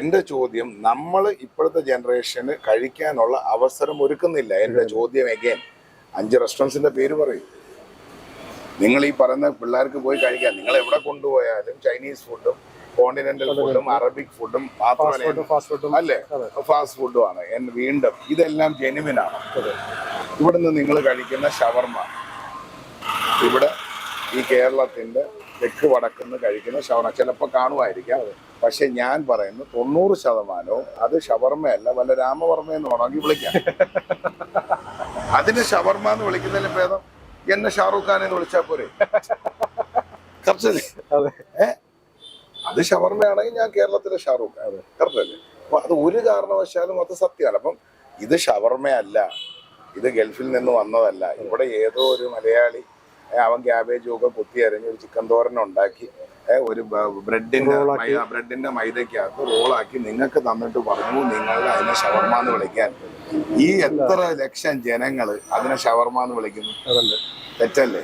എന്റെ ചോദ്യം നമ്മൾ ഇപ്പോഴത്തെ ജനറേഷന് കഴിക്കാനുള്ള അവസരം ഒരുക്കുന്നില്ല. എന്റെ ചോദ്യം എഗെയിൻ അഞ്ച് റെസ്റ്റോറൻസിന്റെ പേര് പറയും. നിങ്ങൾ ഈ പറയുന്ന പിള്ളേർക്ക് പോയി കഴിക്കാൻ നിങ്ങൾ എവിടെ കൊണ്ടുപോയാലും ചൈനീസ് ഫുഡും കോണ്ടിനെന്റൽ ഫുഡും അറബിക് ഫുഡും ഫാസ്റ്റ് മാത്രമല്ല അല്ലേ? ഫാസ്റ്റ് ഫുഡും ആണ്. വീണ്ടും ഇതെല്ലാം ജെനുവിനാണ് ആണ്. ഇവിടുന്ന് നിങ്ങൾ കഴിക്കുന്ന ഷവർമ. ഇവിടെ ഈ കേരളത്തിന്റെ തെക്ക് വടക്കുന്ന് കഴിക്കുന്ന ഷവർമ. ചിലപ്പോൾ കാണുമായിരിക്കാം. പക്ഷെ ഞാൻ പറയുന്നു തൊണ്ണൂറ് ശതമാനവും അത് ഷവർമ്മയല്ല വല്ല രാമവർമ്മ എന്ന് വേണമെങ്കിൽ വിളിക്കാം. അതിന് ഷവർമ്മ എന്ന് വിളിക്കുന്നതിന് ഭേദം എന്നെ ഷാറൂഖ് ഖാൻ എന്ന് വിളിച്ചാൽ പോരെ? കറക്റ്റല്ലേ അതെ. ഷവർമ്മയാണെങ്കിൽ ഞാൻ കേരളത്തിലെ ഷാറൂഖ് ഖാൻ. കറക്റ്റ് അല്ലേ? അപ്പൊ അത് ഒരു കാരണവശാലും അത് സത്യമാണ്. അപ്പം ഇത് ഷവർമ്മയല്ല ഇത് ഗൾഫിൽ നിന്ന് വന്നതല്ല. ഇവിടെ ഏതോ ഒരു മലയാളി അവൻ ക്യാബേജും ഒക്കെ കുത്തി അരഞ്ഞ് ഒരു ചിക്കൻ തോരൻ ഉണ്ടാക്കി. ഒരു ബ്രെഡിന്റെ. ബ്രെഡിന്റെ മൈദക്കകത്ത് റോളാക്കി നിങ്ങൾക്ക് തന്നിട്ട് പറഞ്ഞു നിങ്ങൾ അതിനെ ഷവർമ എന്ന് വിളിക്കാൻ. ഈ എത്ര ലക്ഷം ജനങ്ങൾ അതിനെ ഷവർമ എന്ന് വിളിക്കുന്നു തെറ്റല്ലേ?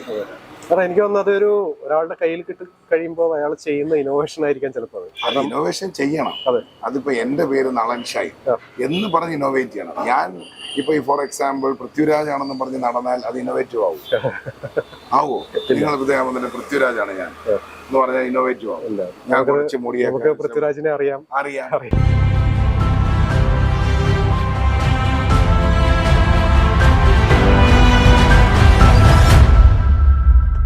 കാരണം എനിക്ക് തോന്നുന്നത് ഒരു ഒരാളുടെ കയ്യിൽ കിട്ടി കഴിയുമ്പോൾ അയാൾ ചെയ്യുന്ന ഇന്നോവേഷൻ ആയിരിക്കാം ചിലപ്പോൾ അത്. ഇന്നോവേഷൻ ചെയ്യണം. അതെ. അതിപ്പോ എന്റെ പേര് നളൻ ഷായി എന്ന് പറഞ്ഞ് ഇന്നോവേറ്റ് ചെയ്യണം. ഞാൻ ഇപ്പൊ ഈ ഫോർ എക്സാമ്പിൾ പൃഥ്വിരാജ് ആണെന്ന് പറഞ്ഞ് നടന്നാൽ അത് ഇന്നോവേറ്റീവ് ആവും. ആവോ? നിങ്ങൾ പൃഥ്വിരാജ് ആണ് ഞാൻ. എന്ന് പറഞ്ഞാൽ ഇന്നോവേറ്റീവ് ആവും. ഞാൻ കുറച്ച് മുടിയെ പൃഥ്വിരാജിനെ അറിയാം. അറിയാം. അറിയാം.